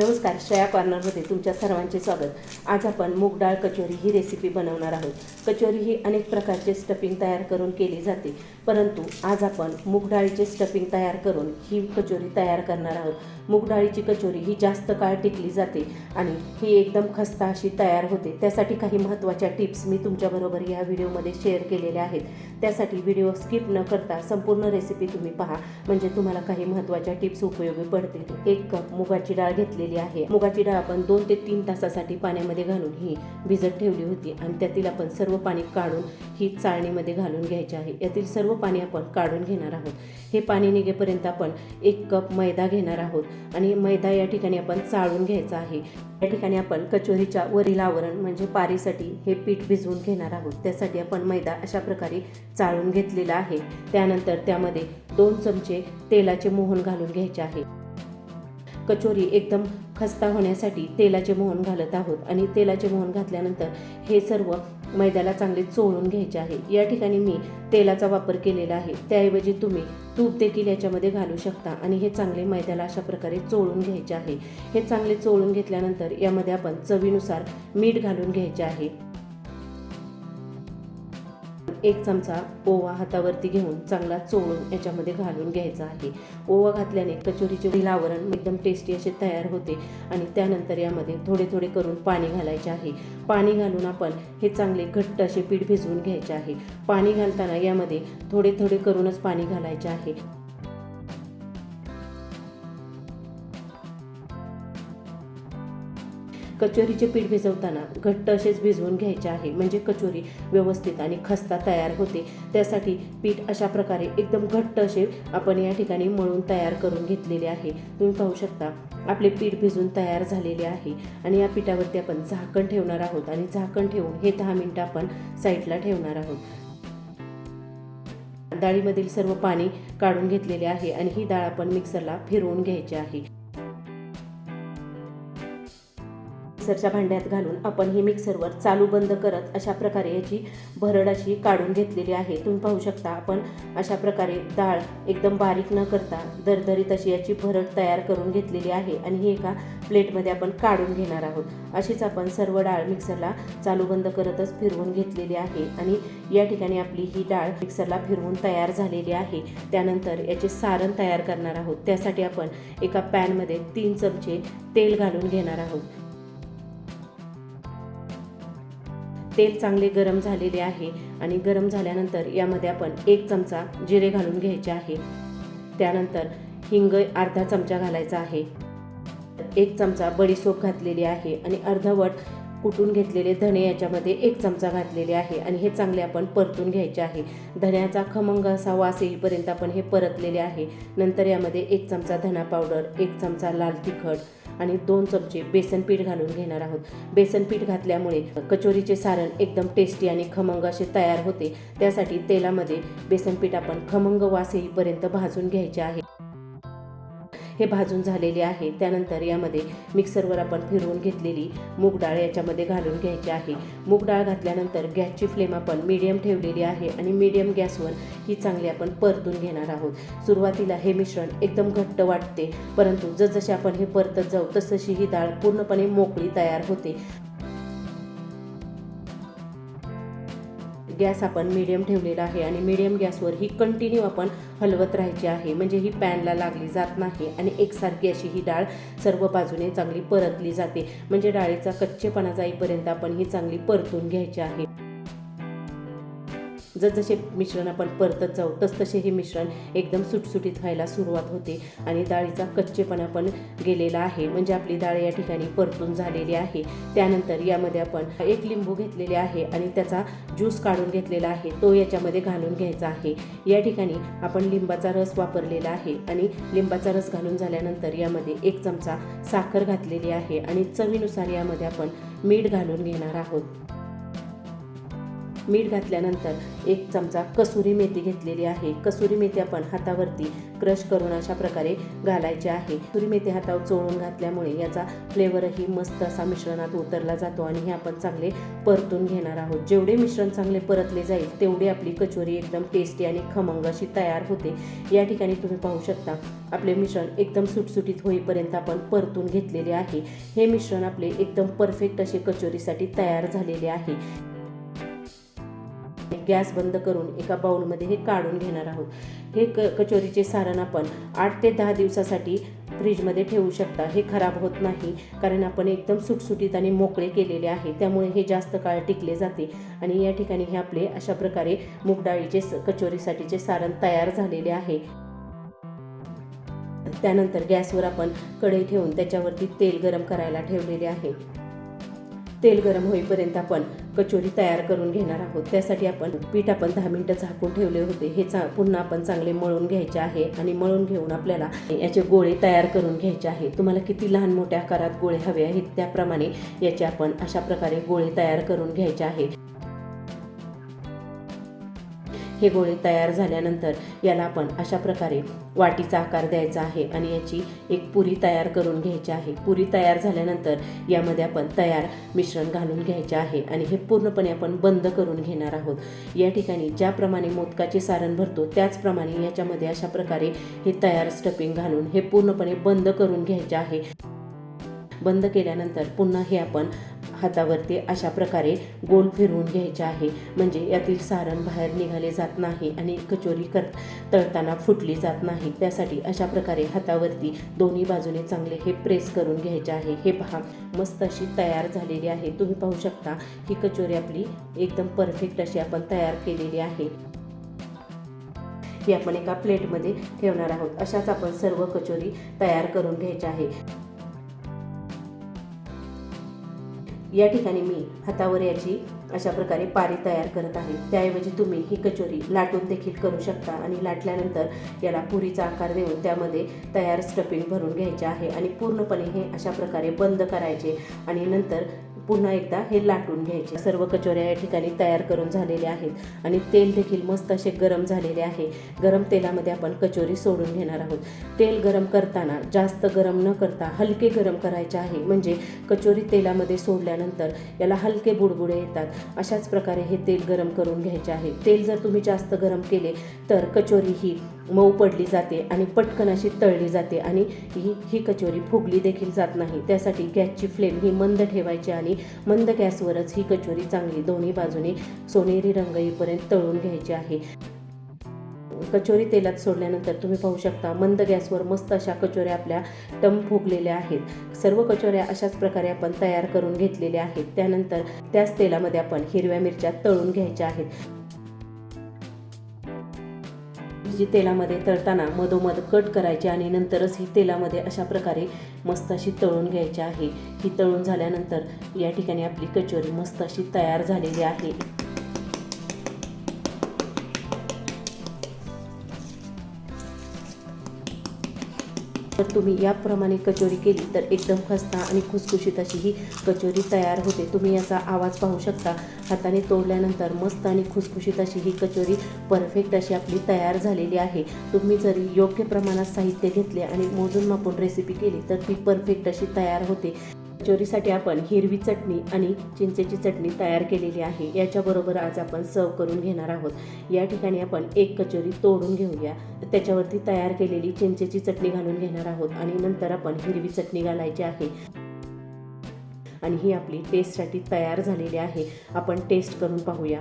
नमस्कार श्रेया कॉर्नरमध्ये तुमच्या सर्वांचे स्वागत. आज आपण मूग डाळ कचोरी ही रेसिपी बनवणार आहोत. कचोरी ही अनेक प्रकारचे स्टफिंग तयार करून केली जाते. परंतु आज आपण मूग डाळीचे स्टफिंग तयार करून ही कचोरी तयार करणार आहोत. मूग डाळीची कचोरी ही जास्त काळ टिकली जाते आणि ही एकदम खस्ता अशी तयार होते. त्यासाठी काही महत्त्वाच्या टिप्स मी तुमच्याबरोबर या व्हिडिओमध्ये शेअर केलेल्या आहेत. त्यासाठी व्हिडिओ स्किप न करता संपूर्ण रेसिपी तुम्ही पहा. म्हणजे तुम्हाला काही महत्त्वाच्या टिप्स उपयोगी पडतील. एक कप मुगाची डाळ घेतलेली आहे. मुगाची डाळ आपण दोन ते तीन तासासाठी पाण्यामध्ये घालून ही भिजत ठेवली होती आणि त्यातील आपण सर्व पाणी काढून ही चाळणीमध्ये घालून घ्यायचे आहे. यातील सर्व पाणी आपण काढून घेणार आहोत. हे पाणी निघेपर्यंत आपण एक कप मैदा घेणार आहोत आणि मैदा या ठिकाणी आपण चाळून घ्यायचा आहे. या ठिकाणी आपण कचोरीच्या वरील आवरण म्हणजे पारीसाठी हे पीठ भिजवून घेणार आहोत. त्यासाठी आपण मैदा अशा प्रकारे चाळून घेतलेला आहे. त्यानंतर त्यामध्ये दोन चमचे तेलाचे मोहन घालून घ्यायचे आहे. कचोरी एकदम खस्ता होण्यासाठी तेलाचे मोहन घालत आहोत आणि तेलाचे मोहन घातल्यानंतर हे सर्व मैद्याला चांगले चोळून घ्यायचे आहे. या ठिकाणी मी तेलाचा वापर केलेला आहे. त्याऐवजी तुम्ही तूप देखील याच्यामध्ये घालू शकता आणि हे चांगले मैद्याला अशा प्रकारे चोळून घ्यायचे आहे. हे चांगले चोळून घेतल्यानंतर यामध्ये आपण चवीनुसार मीठ घालून घ्यायचे आहे. एक चमचा ओवा हातावरती घेऊन चांगला चोळून याच्यामध्ये घालून घ्यायचा आहे. ओवा घातल्याने कचोरीचे वरील आवरण एकदम टेस्टी असे तयार होते आणि त्यानंतर यामध्ये थोडे थोडे करून पाणी घालायचे आहे. पाणी घालून आपण हे चांगले घट्ट असे पीठ भिजवून घ्यायचे आहे. पाणी घालताना यामध्ये थोडे थोडे करूनच पाणी घालायचे आहे. कचोरीचे पीठ भिजवताना घट्ट असेच भिजवून घ्यायचे आहे. म्हणजे कचोरी व्यवस्थित आणि खस्ता तयार होते. त्यासाठी पीठ अशा प्रकारे एकदम घट्ट असे आपण या ठिकाणी मळून तयार करून घेतलेले आहे. तुम्ही पाहू शकता आपले पीठ भिजून तयार झालेले आहे. आणि या पिठावरती आपण झाकण ठेवणार आहोत आणि झाकण ठेवून हे दहा मिनटं आपण साईडला ठेवणार आहोत. डाळीमधील सर्व पाणी काढून घेतलेले आहे आणि ही डाळ आपण मिक्सरला फिरवून घ्यायची आहे. मिक्सरच्या भांड्यात घालून आपण हे मिक्सरवर चालू बंद करत अशा प्रकारे याची भरड अशी काढून घेतलेली आहे. तुम्ही पाहू शकता आपण अशा प्रकारे डाळ एकदम बारीक न करता दरदरीत अशी याची भरड तयार करून घेतलेली आहे आणि ही एका प्लेटमध्ये आपण काढून घेणार आहोत. अशीच आपण सर्व डाळ मिक्सरला चालू बंद करतच फिरवून घेतलेली आहे आणि या ठिकाणी आपली ही डाळ मिक्सरला फिरवून तयार झालेली आहे. त्यानंतर याचे सारण तयार करणार आहोत. त्यासाठी आपण एका पॅनमध्ये तीन चमचे तेल घालून घेणार आहोत. तेल चांगले गरम झालेले आहे आणि गरम झाल्यानंतर यामध्ये आपण एक चमचा जिरे घालून घ्यायचे आहे. त्यानंतर हिंग अर्धा चमचा घालायचा आहे. एक चमचा बडीसोप घातलेली आहे आणि अर्धवट कुटून घेतलेले धणे याच्यामध्ये एक चमचा घातलेले आहे आणि हे चांगले आपण परतून घ्यायचे आहे. धण्याचा खमंग असा वास येईपर्यंत आपण हे परतलेले आहे. नंतर यामध्ये एक चमचा धना पावडर एक चमचा लाल तिखट आणि दोन चमचे बेसन पीठ घालून घेणार आहोत. बेसन पीठ घातल्यामुळे कचोरीचे सारण एकदम टेस्टी आणि खमंग असे तयार होते. त्यासाठी तेलामध्ये बेसन पीठ आपण खमंग वास येईपर्यंत भाजून घ्यायचे आहे. हे भाजून झालेले आहे. त्यानंतर यामध्ये मिक्सरवर आपण फिरवून घेतलेली मूग डाळ याच्यामध्ये घालून घ्यायची आहे. मूग डाळ घातल्यानंतर गॅसची फ्लेम आपण मीडियम ठेवलेली आहे आणि मीडियम गॅसवर ही चांगली आपण परतून घेणार आहोत. सुरुवातीला हे मिश्रण एकदम घट्ट वाटते परंतु जसजसे आपण हे परतत जाऊ तसतशी ही डाळ पूर्णपणे मोकळी तयार होते. गॅस आपण मीडियम ठेवलेला आहे आणि मीडियम गॅसवर ही कंटिन्यू आपण हलवत राहायची आहे. म्हणजे ही पॅनला लागली जात नाही आणि एकसारखी अशी ही डाळ सर्व बाजूने चांगली परतली जाते. म्हणजे डाळीचा कच्चेपणा जाईपर्यंत आपण ही चांगली परतून घ्यायची आहे. जसजसे मिश्रण आपण परतत जाऊ तसतसे हे मिश्रण एकदम सुटसुटीत व्हायला सुरुवात होते आणि डाळीचा कच्चेपणा पण गेलेला आहे. म्हणजे आपली डाळ या ठिकाणी परतून झालेली आहे. त्यानंतर यामध्ये आपण एक लिंबू घेतलेले आहे आणि त्याचा ज्यूस काढून घेतलेला आहे. तो याच्यामध्ये घालून घ्यायचा आहे. या ठिकाणी आपण लिंबाचा रस वापरलेला आहे आणि लिंबाचा रस घालून झाल्यानंतर यामध्ये एक चमचा साखर घातलेली आहे आणि चवीनुसार यामध्ये आपण मीठ घालून घेणार आहोत. मीठ घातल्यानंतर एक चमचा कसुरी मेथी घेतलेली आहे. कसुरी मेथी आपण हातावरती क्रश करून अशा प्रकारे घालायचे आहे. कसुरी मेथी हातावर चोळून घातल्यामुळे याचा फ्लेवरही मस्त असा मिश्रणात उतरला जातो आणि हे आपण चांगले परतून घेणार आहोत. जेवढे मिश्रण चांगले परतले जाईल तेवढी आपली कचोरी एकदम टेस्टी आणि खमंग अशी तयार होते. या ठिकाणी तुम्ही पाहू शकता आपले मिश्रण एकदम सुटसुटीत होईपर्यंत आपण परतून घेतलेले आहे. हे मिश्रण आपले एकदम परफेक्ट असे कचोरीसाठी तयार झालेले आहे. गॅस बंद करून एका बाउलमध्ये हे काढून घेणार आहोत. हे क कचोरीचे सारण आपण आठ ते दहा दिवसासाठी फ्रीजमध्ये ठेवू शकता. हे खराब होत नाही कारण आपण एकदम सुटसुटीत आणि मोकळे केलेले आहे. त्यामुळे हे जास्त काळ टिकले जाते आणि या ठिकाणी हे आपले अशा प्रकारे मूग डाळीचे स- कचोरीसाठीचे सारण तयार झालेले आहे. त्यानंतर गॅसवर आपण कढई ठेवून त्याच्यावरती तेल गरम करायला ठेवलेले आहे. तेल गरम होईपर्यंत आपण कचोरी तयार करून घेणार आहोत. त्यासाठी आपण पीठ आपण दहा मिनटं झाकून ठेवले होते. हे चा पुन्हा आपण चांगले मळून घ्यायचे आहे आणि मळून घेऊन आपल्याला याचे गोळे तयार करून घ्यायचे आहे. तुम्हाला किती लहान मोठ्या आकारात गोळे हवे आहेत त्याप्रमाणे याचे आपण अशा प्रकारे गोळे तयार करून घ्यायचे आहे. हे गोळे तयार झाल्यानंतर याला आपण अशा प्रकारे वाटीचा आकार द्यायचा आहे आणि याची एक पुरी तयार करून घ्यायची आहे. पुरी तयार झाल्यानंतर यामध्ये आपण तयार मिश्रण घालून घ्यायचे आहे आणि हे पूर्णपणे आपण बंद करून घेणार आहोत. या ठिकाणी ज्याप्रमाणे मोदकाचे सारण भरतो त्याचप्रमाणे याच्यामध्ये अशा प्रकारे हे तयार स्टफिंग घालून हे पूर्णपणे बंद करून घ्यायचे आहे. बंद केल्यानंतर पुन्हा हे आपण हातावरती अशा प्रकारे गोल फिरवून घ्यायचे आहे. म्हणजे यातील सारण बाहेर निघाले जात नाही आणि कचोरी कर तळताना फुटली जात नाही. त्यासाठी अशा प्रकारे हातावरती दोन्ही बाजूने चांगले हे प्रेस करून घ्यायचे आहे. हे पहा मस्त अशी तयार झालेली आहे. तुम्ही पाहू शकता ही कचोरी आपली एकदम परफेक्ट अशी आपण तयार केलेली आहे. ही आपण एका प्लेटमध्ये ठेवणार आहोत. अशाच आपण सर्व कचोरी तयार करून घ्यायच्या आहे. या ठिकाणी मी हातावर याची अशा प्रकारे पारी तयार करत आहे. त्याऐवजी तुम्ही ही कचोरी लाटून देखील करू शकता आणि लाटल्यानंतर याला पुरीचा आकार देऊन त्यामध्ये तयार स्टफिंग भरून घ्यायचे आहे आणि पूर्णपणे हे अशा प्रकारे बंद करायचे आणि नंतर पुन्हा एकदा हे लाटून घ्यायचे. सर्व कचोऱ्या या ठिकाणी तयार करून झालेल्या आहेत आणि तेल देखील मस्त असे गरम झालेले आहे. गरम तेलामध्ये आपण कचोरी सोडून घेणार आहोत. तेल गरम करताना जास्त गरम न करता हलके गरम करायचे आहे. म्हणजे कचोरी तेलामध्ये सोडल्यानंतर याला हलके बुडबुडे येतात. अशाच प्रकारे हे तेल गरम करून घ्यायचे आहे. तेल जर तुम्ही जास्त गरम केले तर कचोरी ही मऊ पडली जाते आणि पटकन अशी तळली जाते आणि ही ही कचोरी फुगली देखील जात नाही. त्यासाठी गॅसची फ्लेम ही मंद ठेवायची आणि मंद गॅसवरच ही कचोरी चांगली दोन्ही बाजूने सोनेरी रंग येईपर्यंत तळून घ्यायची आहे. कचोरी तेलात सोडल्यानंतर तुम्ही पाहू शकता मंद गॅसवर मस्त अशा कचोऱ्या आपल्या टम फुगलेल्या आहेत. सर्व कचोऱ्या अशाच प्रकारे आपण तयार करून घेतलेल्या आहेत. त्यानंतर त्याच तेलामध्ये आपण हिरव्या मिरच्या तळून घ्यायच्या आहेत. जी तेलामध्ये तळताना मधोमध कट करायची आणि नंतरच ही तेलामध्ये अशा प्रकारे मस्त अशी तळून घ्यायची आहे. ही तळून झाल्यानंतर या ठिकाणी आपली कचोरी मस्त अशी तयार झालेली आहे. जर तुम्ही याप्रमाणे कचोरी केली तर एकदम खस्ता आणि खुसखुशीत अशी ही कचोरी तयार होते. तुम्ही याचा आवाज पाहू शकता. हाताने तोडल्यानंतर मस्त आणि खुसखुशीत अशी ही कचोरी परफेक्ट अशी आपली तयार झालेली आहे. तुम्ही जरी योग्य प्रमाणात साहित्य घेतले आणि मोजून मापून रेसिपी केली तर ती परफेक्ट अशी तयार होते. कचोरीसाठी आपण हिरवी चटणी आणि चिंचेची चटणी तयार केलेली आहे. याच्याबरोबर आज आपण सर्व करून घेणार आहोत. या ठिकाणी आपण एक कचोरी तोडून घेऊया. त्याच्यावरती तयार केलेली चिंचेची चटणी घालून घेणार आहोत आणि नंतर आपण हिरवी चटणी घालायची आहे. आणि ही आपली टेस्टसाठी तयार झालेली आहे. आपण टेस्ट करून पाहूया.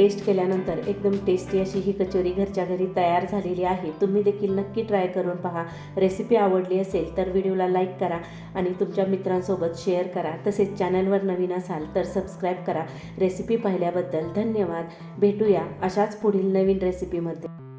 टेस्ट केल्यानंतर एकदम टेस्टी अशी ही कचोरी घरच्या घरी तयार झालेली आहे. तुम्ही देखील नक्की ट्राय करून पहा. रेसिपी आवडली असेल तर व्हिडिओला लाईक करा आणि तुमच्या मित्रांसोबत शेअर करा. तसेच चॅनलवर नवीन असाल तर सबस्क्राईब करा. रेसिपी पाहिल्याबद्दल धन्यवाद. भेटूया अशाच पुढील नवीन रेसिपीमध्ये